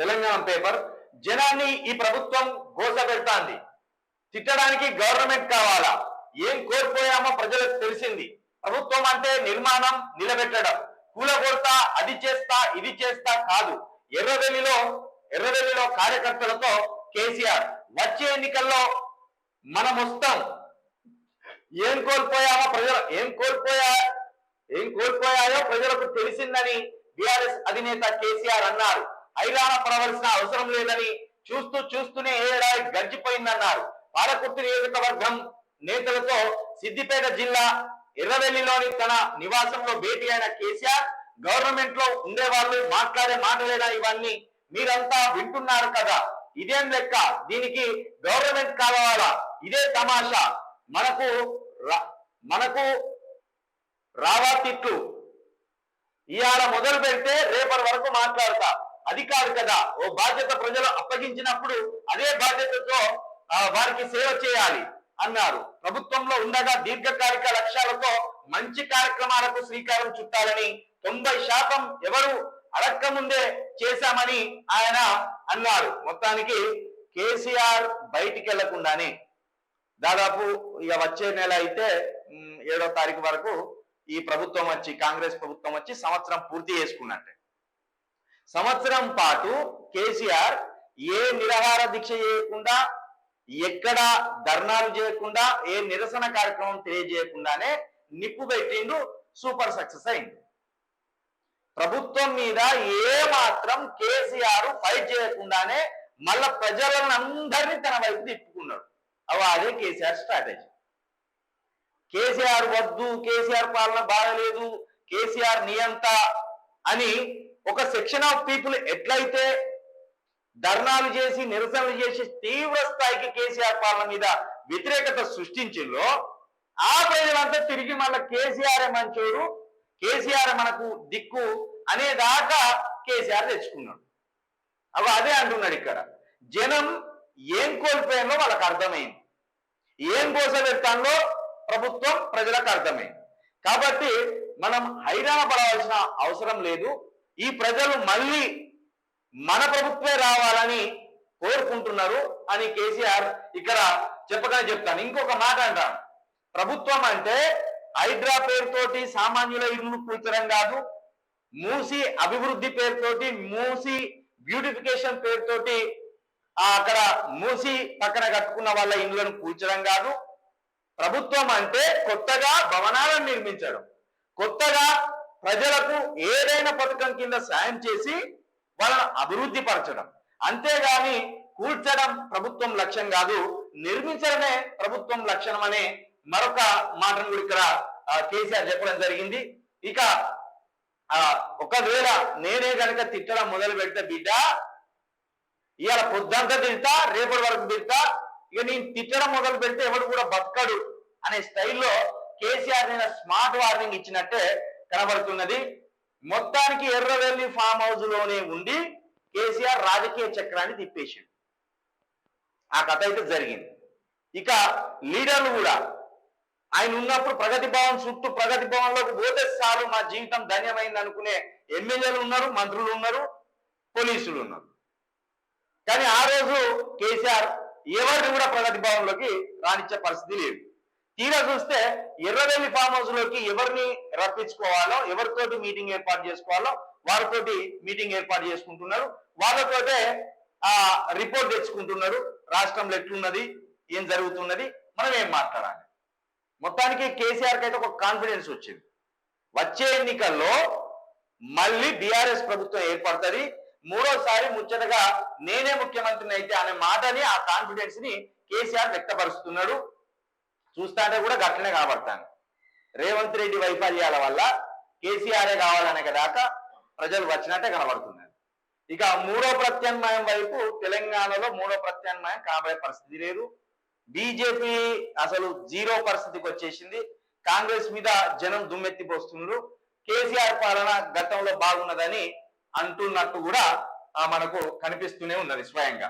Telangana paper జనాన్ని ఈ ప్రభుత్వం గోస పెడతాంది తిట్టడానికి గవర్నమెంట్ కావాలా? ఏం కోల్పోయామో ప్రజలకు తెలిసింది. ప్రభుత్వం అంటే నిర్మాణం నిలబెట్టడం. కూలగొడతా అది చేస్తా ఇది చేస్తా కాదు. ఎర్రవెల్లిలో ఎర్రవెల్లిలో కార్యకర్తలతో కేసీఆర్ వచ్చే ఎన్నికల్లో మనం వస్తాం. ఏం కోల్పోయామో ప్రజలు ఏం కోల్పోయా ఏం కోల్పోయాయో ప్రజలకు తెలిసిందని బీఆర్ఎస్ అధినేత కేసీఆర్ అన్నారు. ఐరాణ పడవలసిన అవసరం లేదని చూస్తూ చూస్తూనే ఏడాది గడిచిపోయిందన్నారు. పాలకుర్తి నియోజకవర్గం నేతలతో సిద్దిపేట జిల్లా ఎర్రవెల్లిలోని తన నివాసంలో భేటీ అయిన కేసీఆర్ గవర్నమెంట్లో ఉండే వాళ్ళు మాట్లాడే మాటలేనా ఇవన్నీ మీరంతా వింటున్నారు కదా. ఇదేం లెక్క? దీనికి గవర్నమెంట్ కావాలా? ఇదే తమాషా. మనకు రా- మనకు రావా తిట్లు ఇవాళ మొదలు పెడితే రేపటి వరకు మాట్లాడతా. అది కాదు కదా. ఓ బాధ్యత ప్రజలు అప్పగించినప్పుడు అదే బాధ్యతతో వారికి సేవ చేయాలి అన్నారు. ప్రభుత్వంలో ఉండగా దీర్ఘకాలిక లక్ష్యాలతో మంచి కార్యక్రమాలకు శ్రీకారం చుట్టాలని తొంభై శాతం ఎవరు అడక్క ముందే చేశామని ఆయన అన్నారు. మొత్తానికి కేసీఆర్ బయటికి వెళ్ళకుండానే దాదాపు ఇక వచ్చే నెల అయితే ఏడో తారీఖు వరకు ఈ ప్రభుత్వం వచ్చి కాంగ్రెస్ ప్రభుత్వం వచ్చి సంవత్సరం పూర్తి చేసుకున్నట్టే. సంవత్సరం పాటు కేసీఆర్ ఏ నిరాహార దీక్ష చేయకుండా ఎక్కడ ధర్నాలు చేయకుండా ఏ నిరసన కార్యక్రమం తెలియజేయకుండానే నిప్పు పెట్టిండు సూపర్ సక్సెస్ అయింది. ప్రభుత్వం మీద ఏ మాత్రం కేసీఆర్ ఫైట్ చేయకుండానే మళ్ళా ప్రజలను అందరినీ తన వైపు తిప్పుకున్నాడు. అవ అదే కేసీఆర్ స్ట్రాటజీ. కేసీఆర్ వద్దు కేసీఆర్ పాలన బాగలేదు కేసీఆర్ నియంత అని ఒక సెక్షన్ ఆఫ్ పీపుల్ ఎట్లయితే ధర్నాలు చేసి నిరసనలు చేసి తీవ్ర స్థాయికి కేసీఆర్ పాలన మీద వ్యతిరేకత సృష్టించిందో ఆ ప్రజలంతా తిరిగి మళ్ళీ కేసీఆర్ మంచోడు కేసీఆర్ మనకు దిక్కు అనేదాకా కేసీఆర్ తెచ్చుకున్నాడు. అవి అదే అంటున్నాడు ఇక్కడ. జనం ఏం కోల్పోయాలో వాళ్ళకి అర్థమైంది. ఏం కోసపెడతాలో ప్రభుత్వం ప్రజలకు అర్థమైంది. కాబట్టి మనం హైరాణ పడవలసిన అవసరం లేదు. ఈ ప్రజలు మళ్ళీ మన ప్రభుత్వమే రావాలని కోరుకుంటున్నారు అని కేసీఆర్ ఇక్కడ చెప్పగానే చెప్తాను. ఇంకొక మాట అంటాను. ప్రభుత్వం అంటే హైడ్రా పేరుతోటి సామాన్యుల ఇల్లు కూల్చడం కాదు మూసి అభివృద్ధి పేరుతోటి మూసి బ్యూటిఫికేషన్ పేరుతోటి ఆ అక్కడ మూసి పక్కన కట్టుకున్న వాళ్ళ ఇండ్లను కూల్చడం కాదు. ప్రభుత్వం అంటే కొత్తగా భవనాలను నిర్మించడం. కొత్తగా ప్రజలకు ఏదైనా పథకం కింద సాయం చేసి వాళ్ళను అభివృద్ధి పరచడం. అంతేగాని కూల్చడం ప్రభుత్వం లక్ష్యం కాదు నిర్మించడమే ప్రభుత్వం లక్ష్యం అనే మరొక మాటను కూడా ఇక్కడ కేసీఆర్ చెప్పడం జరిగింది. ఇక ఆ, ఒకవేళ నేనే గనక తిట్టడం మొదలు పెడితే బిడ్డ ఇవాళ పొద్దంతా తిడతా రేపటి వరకు తిడతా ఇక నేను తిట్టడం మొదలు పెడితే ఎవడు కూడా బతకడు అనే స్టైల్లో కేసీఆర్ నేను స్మార్ట్ వార్నింగ్ ఇచ్చినట్టే కనబడుతున్నది. మొత్తానికి ఎర్రవెల్లి ఫామ్ హౌస్లోనే ఉండి కేసీఆర్ రాజకీయ చక్రాన్ని తిప్పేసిండు ఆ కథ అయితే జరిగింది. ఇక లీడర్లు కూడా ఆయన ఉన్నప్పుడు ప్రగతి భవన్ చుట్టూ ప్రగతి భవన్లోకి పోతే చాలు మా జీవితం ధన్యమైంది అనుకునే ఎమ్మెల్యేలు ఉన్నారు మంత్రులు ఉన్నారు పోలీసులు ఉన్నారు. కానీ ఆ రోజు కేసీఆర్ ఎవరిని కూడా ప్రగతి భవన్లోకి రానిచ్చే పరిస్థితి లేదు. తీరా చూస్తే ఎర్రవెల్లి ఫామ్ హౌస్లోకి ఎవరిని రప్పించుకోవాలో ఎవరితోటి మీటింగ్ ఏర్పాటు చేసుకోవాలో వారితోటి మీటింగ్ ఏర్పాటు చేసుకుంటున్నారు. వాళ్ళతోటే ఆ రిపోర్ట్ తెచ్చుకుంటున్నారు. రాష్ట్రంలో ఎట్లున్నది ఏం జరుగుతున్నది మనం ఏం మాట్లాడాలి? మొత్తానికి కేసీఆర్కి అయితే ఒక కాన్ఫిడెన్స్ వచ్చింది. వచ్చే ఎన్నికల్లో మళ్ళీ బీఆర్ఎస్ ప్రభుత్వం ఏర్పడుతుంది. మూడోసారి ముచ్చటగా నేనే ముఖ్యమంత్రిని అయితే అనే మాటని ఆ కాన్ఫిడెన్స్ని కేసీఆర్ వ్యక్తపరుస్తున్నాడు. చూస్తాంటే కూడా గట్లనే కనబడతాను. రేవంత్ రెడ్డి వైఫల్యాల వల్ల కేసీఆరే కావాలనే దాకా ప్రజలు వచ్చినట్టే కనబడుతున్నారు. ఇక మూడో ప్రత్యామ్నాయం వైపు తెలంగాణలో మూడో ప్రత్యామ్నాయం కాబోయే పరిస్థితి లేదు. బీజేపీ అసలు జీరో పరిస్థితికి వచ్చేసింది. కాంగ్రెస్ మీద జనం దుమ్మెత్తిపోస్తున్నారు. కేసీఆర్ పాలన గతంలో బాగున్నదని అంటున్నట్టు కూడా ఆ, మనకు కనిపిస్తూనే ఉన్నది స్వయంగా.